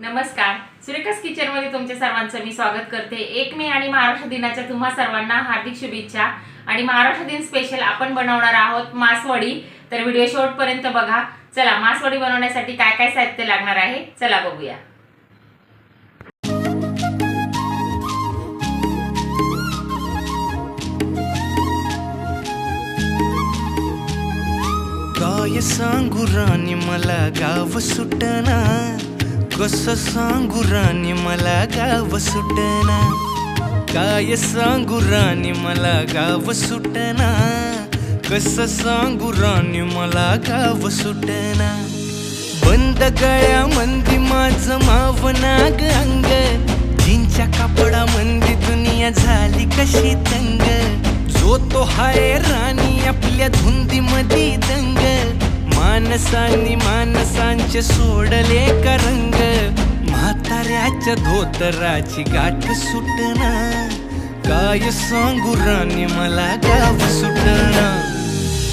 नमस्कार. सुरेखास किचनमध्ये तुमच्या सर्वांचं मी स्वागत करते. एक मे आणि महाराष्ट्र दिनाच्या तुम्हा सर्वांना हार्दिक शुभेच्छा. आणि महाराष्ट्र दिन स्पेशल आपण बनवणार आहोत मासवडी. तर व्हिडिओ शेवटपर्यंत बघा. चला मासवडी बनवण्यासाठी काय काय साहित्य लागणार आहे? चला बघूया. काय सांगू राणी मला गाव सुटणार. कस सांगू राणी मला गाव सुटना. काय सांगू राणी मला गाव सुटना. कस सांगू राणी मला गाव सुटना. बंद गळ्या मंदी माझ मावनाग अंग. जिंच्या कापडा मंदी दुनिया झाली कशी तंग. जो तो हाय राणी आपल्या धुंदी मधी दंग. मानसांनी मानसांचे सोडले का रंग म्हाताऱ्याच्या धोतराची गाठ सुटना काय सांगू राणी मला गाव सुटना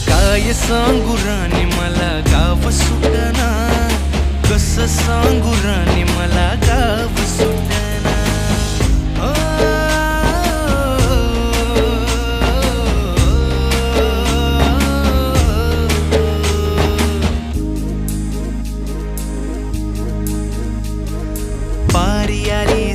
काय सांगू राणी मला गाव सुटना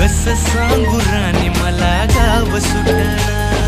कस सांगू राणी मला गाव सुटणार